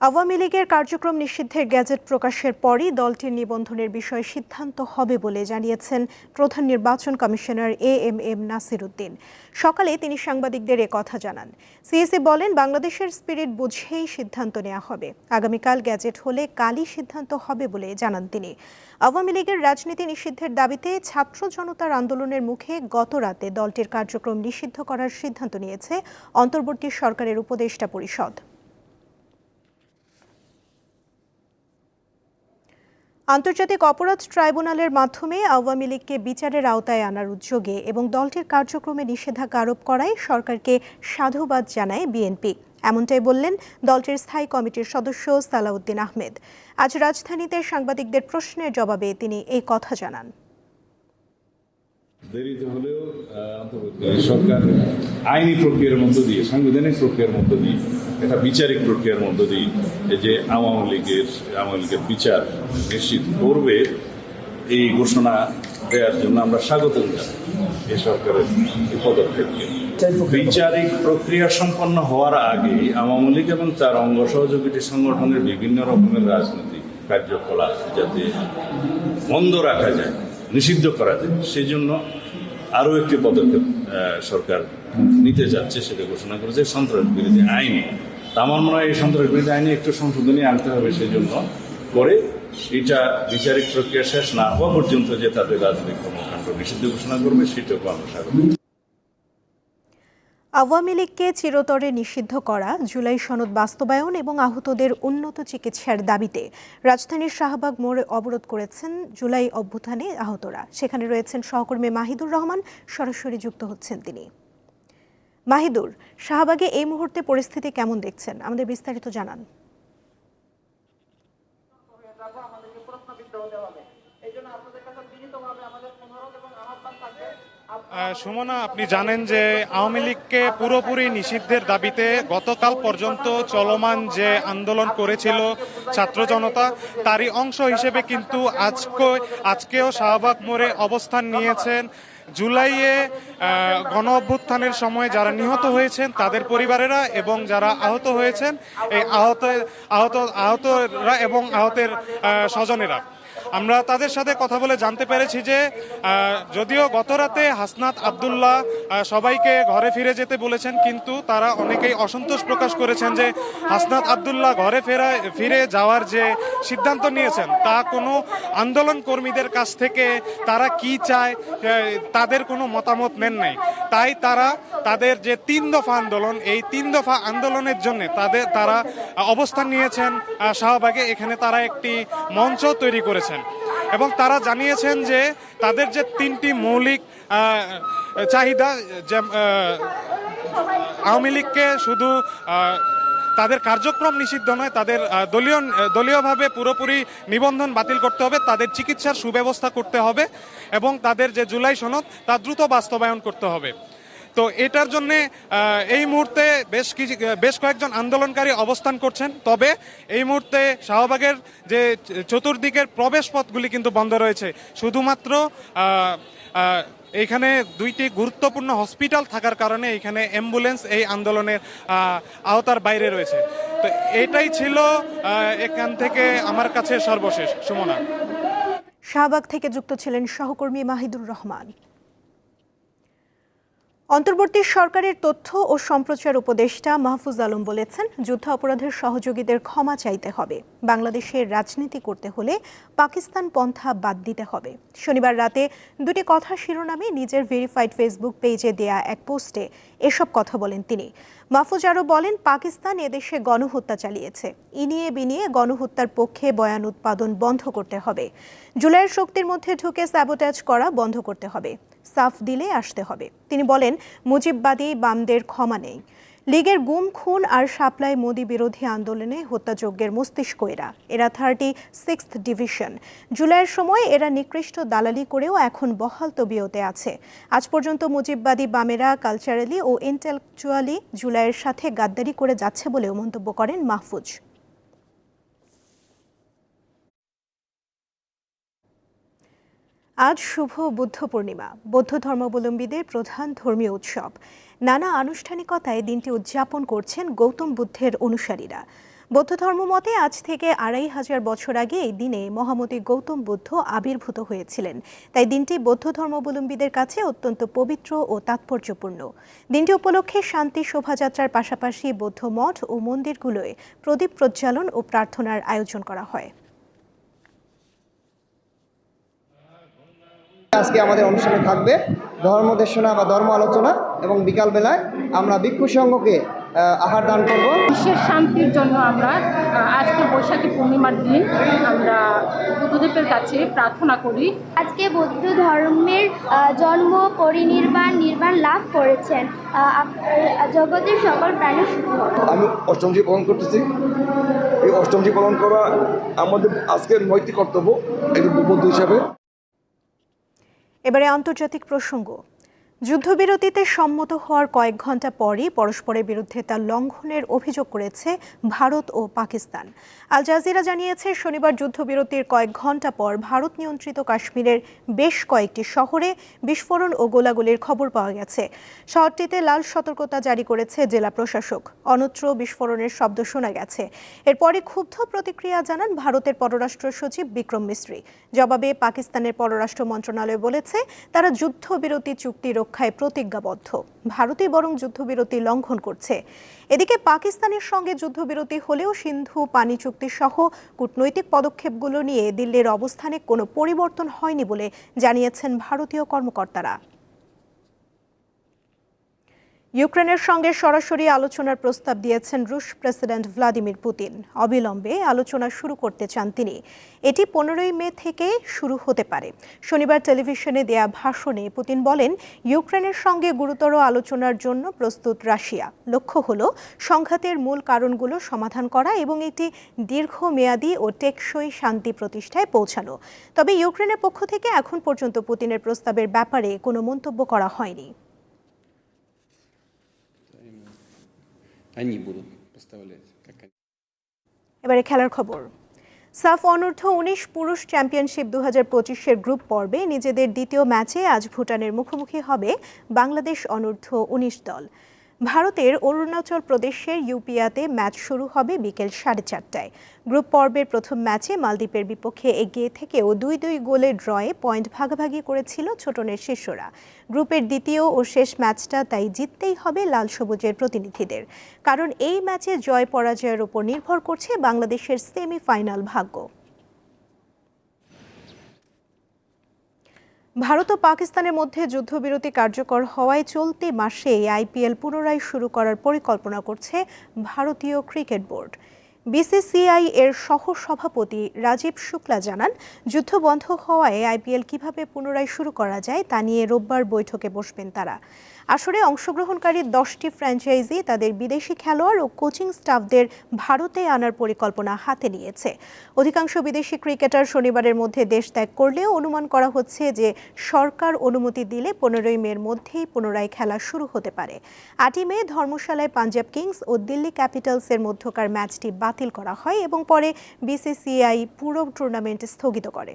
আওয়ামী লীগের কার্যক্রম নিষিদ্ধের গ্যাজেট প্রকাশের পরই দলটির নিবন্ধনের বিষয়ে সিদ্ধান্ত হবে বলে জানিয়েছেন প্রধান নির্বাচন commissioner A M M Nasir Uddin সকালে তিনি সাংবাদিকদের কথা জানান। সিএসি বলেন, বাংলাদেশের স্পিরিট বুঝেই সিদ্ধান্ত নেওয়া হবে। আগামীকাল গ্যাজেট হলে কালই সিদ্ধান্ত হবে বলে জানান তিনি। আওয়ামী লীগের রাজনীতি নিষিদ্ধের দাবিতে ছাত্র জনতার আন্দোলনের মুখে গত রাতে দলটির কার্যক্রম নিষিদ্ধ করার সিদ্ধান্ত নিয়েছে অন্তর্বর্তী সরকারের উপদেষ্টা পরিষদ। আন্তর্জাতিক অপরাধ ট্রাইব্যুনালের মাধ্যমে আওয়ামী লীগকে বিচারের আওতায় আনার উদ্যোগে এবং দলটির কার্যক্রমে নিষেধাজ্ঞা আরোপ করায় সরকারকে সাধুবাদ জানায় বিএনপি। এমনটাই বললেন দলটির স্থায়ী কমিটির সদস্য সালাউদ্দিন আহমেদ। আজ রাজধানীতে সাংবাদিকদের প্রশ্নের জবাবে তিনি এই কথা জানান। দেরিতে হলেও সরকার আইনি প্রক্রিয়ার মধ্য দিয়ে, সাংবিধানিক প্রক্রিয়ার মধ্য দিয়ে একটা বিচারিক প্রক্রিয়ার মধ্য দিয়ে যে আওয়ামী লীগের আওয়ামী লীগের বিচার নিশ্চিত করবে, এই ঘোষণা দেওয়ার জন্য আমরা স্বাগত জানাই এই সরকারের এই পদক্ষেপকে। বিচারিক প্রক্রিয়া সম্পন্ন হওয়ার আগে আওয়ামী লীগ এবং তার অঙ্গ সহযোগী সংগঠনের বিভিন্ন রকমের রাজনৈতিক কার্যকলাপ যাতে বন্ধ রাখা যায়, নিষিদ্ধ করা যায় সেই জন্য আরও একটি পদক্ষেপ সরকার নিতে যাচ্ছে, সেটা ঘোষণা করেছে সন্ত্রাস বিরোধী আইনে। তা আমার মনে হয় এই সন্ত্রাস বিরোধী আইনে একটু সংশোধনী আনতে হবে সেই জন্য করে এটা বিচারিক প্রক্রিয়া শেষ না হওয়া পর্যন্ত যে তাদের রাজনৈতিক কর্মকাণ্ড নিষিদ্ধ ঘোষণা করবে সেটাও আমরা স্বাগত আওয়ামী লীগকে চিরতরে নিষিদ্ধ করা, জুলাই সনদ বাস্তবায়ন এবং আহতদের উন্নত চিকিৎসার দাবিতে রাজধানীর শাহবাগ মোড়ে অবরোধ করেছেন জুলাই অভ্যুত্থানে আহতরা। সেখানে রয়েছেন সহকর্মী মাহিদুর রহমান, সরাসরি যুক্ত হচ্ছেন তিনি। মাহিদুর, শাহবাগে এই মুহূর্তে পরিস্থিতি কেমন দেখছেন? আমাদের বিস্তারিত জানান হয়ে যাব আমাদেরকে প্রশ্নবিদ্ধ হতে হবে এই জন্য আপনাদের কাছে বিনীতভাবে আমাদের অনুরোধ এবং আহ্বান থাকবে আপ- আহ, সুমনা, আপনি জানেন যে আওয়ামী লীগকে পুরোপুরি নিষিদ্ধের দাবিতে গতকাল পর্যন্ত চলমান যে আন্দোলন করেছিল ছাত্র জনতা, তারই অংশ হিসেবে কিন্তু আজকে, আজকেও শাহবাগ মোড়ে অবস্থান নিয়েছেন। জুলাইয়ে গণ অভ্যুত্থানের সময় যারা নিহত হয়েছেন তাদের পরিবারেরা এবং যারা আহত হয়েছেন, এই আহত আহত, আহতরা এবং আহতের স্বজনেরা। আমরা তাদের সাথে কথা বলে জানতে পেরেছি যে যদিও গত রাতে হাসনাত আবদুল্লাহ সবাইকে ঘরে ফিরে যেতে বলেছেন, কিন্তু তারা অনেকেই অসন্তোষ প্রকাশ করেছেন যে, হাসনাত আবদুল্লাহ ঘরে ফেরা, ফিরে যাওয়ার যে সিদ্ধান্ত নিয়েছেন, তা কোনো আন্দোলন কর্মীদের কাছ থেকে তারা কি চায় তাদের কোনো মতামত নেন নাই। তাই তারা তাদের যে তিন দফা আন্দোলন, এই তিন দফা আন্দোলনের জন্য তাদের, তারা অবস্থান নিয়েছেন শাহবাগে। এখানে তারা একটি মঞ্চ তৈরি করেছেন। এবং তারা জানিয়েছেন যে তাদের যে তিনটি মৌলিক চাহিদা আওয়ামী লীগকে শুধু তাদের কার্যক্রম নিষিদ্ধ নয়, তাদের দলীয়, দলীয়ভাবে পুরোপুরি নিবন্ধন বাতিল করতে হবে, তাদের চিকিৎসার সুব্যবস্থা করতে হবে এবং তাদের যে জুলাই সনদ, তা দ্রুত বাস্তবায়ন করতে হবে। তো এটার জন্য এই মুহূর্তে বেশ কিছু, বেশ কয়েকজন আন্দোলনকারী অবস্থান করছেন। তবে এই মুহূর্তে শাহবাগের যে চতুর্দিকের প্রবেশ পথগুলি কিন্তু বন্ধ রয়েছে। শুধুমাত্র এইখানে দুইটি গুরুত্বপূর্ণ হসপিটাল থাকার কারণে এখানে অ্যাম্বুলেন্স এই আন্দোলনের আওতার বাইরে রয়েছে। তো এটাই ছিল এখান থেকে আমার কাছে সর্বশেষ। সুমনা। শাহবাগ থেকে যুক্ত ছিলেন সহকর্মী মাহিদুর রহমান। অন্তর্বর্তী সরকারের তথ্য ও সম্প্রচার উপদেষ্টা মাহফুজ আলম বলেছেন, যুদ্ধ অপরাধের সহযোগীদের ক্ষমা চাইতে হবে। বাংলাদেশের রাজনীতি করতে হলে পাকিস্তান পন্থা বাদ দিতে হবে। শনিবার রাতে দুটি কথা শিরোনামে নিজের ভেরিফাইড ফেসবুক পেজে দেয়া এক পোস্টে এসব কথা বলেন তিনি। মাহফুজ আরও বলেন, পাকিস্তান এদেশে গণহত্যা চালিয়েছে। ইনিয়ে বিনিয়ে গণহত্যার পক্ষে বয়ান উৎপাদন বন্ধ করতে হবে। জুলাইয়ের শক্তির মধ্যে ঢুকে স্যাবোটাজ করা বন্ধ করতে হবে। সাফ দিলে আসতে হবে। তিনি বলেন, মুজিববাদী বামদের ক্ষমা নেই। লীগের গুম, খুন আর সাপ্লাই মোদি বিরোধী আন্দোলনে হত্যাযজ্ঞের মস্তিষ্ক এরা এরা থার্টি সিক্স ডিভিশন। জুলাইয়ের সময় এরা নিকৃষ্ট দালালি করেও এখন বহাল তবিয়তে আছে। আজ পর্যন্ত মুজিববাদী বামেরা কালচারালি ও ইন্টেলেকচুয়ালি জুলাইয়ের সাথে গাদ্দারি করে যাচ্ছে বলেও মন্তব্য করেন মাহফুজ। আজ শুভ বুদ্ধ পূর্ণিমা, বৌদ্ধ ধর্মাবলম্বীদের প্রধান ধর্মীয় উৎসব। নানা আনুষ্ঠানিকতায় দিনটি উদযাপন করছেন গৌতম বুদ্ধের অনুসারীরা। বৌদ্ধ ধর্ম মতে আজ থেকে আড়াই হাজার বছর আগে এই দিনে মহামতি গৌতম বুদ্ধ আবির্ভূত হয়েছিলেন। তাই দিনটি বৌদ্ধ ধর্মাবলম্বীদের কাছে অত্যন্ত পবিত্র ও তাৎপর্যপূর্ণ। দিনটি উপলক্ষে শান্তি শোভাযাত্রার পাশাপাশি বৌদ্ধ মঠ ও মন্দিরগুলোয় প্রদীপ প্রজ্বালন ও প্রার্থনার আয়োজন করা হয়। আজকে আমাদের অনুষ্ঠানে থাকবে। ধর্ম দেশনা বা ধর্ম আলোচনা এবং বিকালবেলায় আমরা ভিক্ষু সংঘকে আহার দান করব। বিশ্বের শান্তির জন্য আমরা আজকে বৈশাখী পূর্ণিমার দিন আমরা বুদ্ধদেবের কাছে প্রার্থনা করি। আজকে বৌদ্ধ ধর্মের জন্ম পরিনির্বাণ নির্বাণ লাভ করেছেন। জগতের সকল প্রাণী আমি অষ্টমজি পালন করতেছি। এই অষ্টমজি পালন করা আমাদের আজকের নৈতিক কর্তব্য একজন বৌদ্ধ হিসাবে। এবারে আন্তর্জাতিক প্রসঙ্গ। যুদ্ধবিরতিতে সম্মত হওয়ার কয়েক ঘণ্টা পরই পরস্পরের বিরুদ্ধে তা লঙ্ঘনের অভিযোগ করেছে ভারত ও পাকিস্তান। আল জাজিরা জানিয়েছে, শনিবার যুদ্ধবিরতির কয়েক ঘণ্টা পর ভারত নিয়ন্ত্রিত কাশ্মীরের বেশ কয়েকটি শহরে বিস্ফোরণ ও গোলাগুলির খবর পাওয়া গেছে। শহরটিতে লাল সতর্কতা জারি করেছে জেলা প্রশাসক। অন্যত্র বিস্ফোরণের শব্দ শোনা গেছে। এরপরে ক্ষুব্ধ প্রতিক্রিয়া জানান ভারতের পররাষ্ট্র সচিব বিক্রম মিশ্রি জবাবে পাকিস্তানের পররাষ্ট্র মন্ত্রণালয় বলেছে, তারা যুদ্ধবিরতি চুক্তি রক্ষায় প্রতিজ্ঞাবদ্ধ। ভারতই বরং যুদ্ধবিরতি লঙ্ঘন করছে। এদিকে পাকিস্তানের সঙ্গে যুদ্ধবিরতি হলেও সিন্ধু পানি চুক্তি সহ কূটনৈতিক পদক্ষেপগুলো নিয়ে দিল্লির অবস্থানে কোনো পরিবর্তন হয়নি বলে জানিয়েছেন ভারতীয় কর্মকর্তারা। ইউক্রেনের সঙ্গে সরাসরি আলোচনার প্রস্তাব দিয়েছেন রুশ প্রেসিডেন্ট ভ্লাদিমির পুতিন। অবিলম্বে আলোচনা শুরু করতে চান তিনি। এটি পনেরোই মে থেকে শুরু হতে পারে। শনিবার টেলিভিশনে দেয়া ভাষণে পুতিন বলেন, ইউক্রেনের সঙ্গে গুরুতর আলোচনার জন্য প্রস্তুত রাশিয়া। লক্ষ্য হল, সংঘাতের মূল কারণগুলো সমাধান করা এবং একটি দীর্ঘমেয়াদী ও টেকসই শান্তি প্রতিষ্ঠায় পৌঁছানো। তবে ইউক্রেনের পক্ষ থেকে এখন পর্যন্ত পুতিনের প্রস্তাবের ব্যাপারে কোনো মন্তব্য করা হয়নি। они будут поставлять, как они. এবারে খেলার খবর সাফ অনূর্ধ্ব উনিশ পুরুষ চ্যাম্পিয়নশিপ দু হাজার পঁচিশের গ্রুপ পর্বে নিজেদের দ্বিতীয় ম্যাচে আজ ভুটানের মুখোমুখি হবে বাংলাদেশ অনূর্ধ্ব উনিশ দল ভারতের অরুণাচল প্রদেশের ইউপিয়াতে ম্যাচ শুরু হবে বিকেল সাড়ে চারটায়। গ্রুপ পর্বের প্রথম ম্যাচে মালদ্বীপের বিপক্ষে এগিয়ে থেকেও দুই দুই গোলে ড্রয়ে পয়েন্ট ভাগাভাগি করেছিল ছোটনের শিষ্যরা। গ্রুপের দ্বিতীয় ও শেষ ম্যাচটা তাই জিততেই হবে লাল সবুজের প্রতিনিধিদের। কারণ এই ম্যাচে জয় পরাজয়ের উপর নির্ভর করছে বাংলাদেশের সেমিফাইনাল ভাগ্য। ভারত ও পাকিস্তানের মধ্যে যুদ্ধবিরতি কার্যকর হওয়ায় চলতি মাসে আইপিএল পুনরায় শুরু করার পরিকল্পনা করছে ভারতীয় ক্রিকেট বোর্ড। বিসিসিআই এর সহ সভাপতি রাজীব শুক্লা জানান, যুদ্ধ বন্ধ হওয়ায় আইপিএল কীভাবে পুনরায় শুরু করা যায় তা নিয়ে রোববার বৈঠকে বসবেন তারা। আসরে অংশগ্রহণকারী দশটি ফ্র্যাঞ্চাইজি তাদের বিদেশি খেলোয়াড় ও কোচিং স্টাফদের ভারতে আনার পরিকল্পনা হাতে নিয়েছে। অধিকাংশ বিদেশি ক্রিকেটার শনিবারের মধ্যে দেশ ত্যাগ করলেও অনুমান করা হচ্ছে যে সরকার অনুমতি দিলে পনেরোই মের মধ্যেই পুনরায় খেলা শুরু হতে পারে। আটই মে ধর্মশালায় পাঞ্জাব কিংস ও দিল্লি ক্যাপিটালসের মধ্যকার ম্যাচটি বাতিল করা হয় এবং পরে বিসিসিআই পুরো টুর্নামেন্ট স্থগিত করে।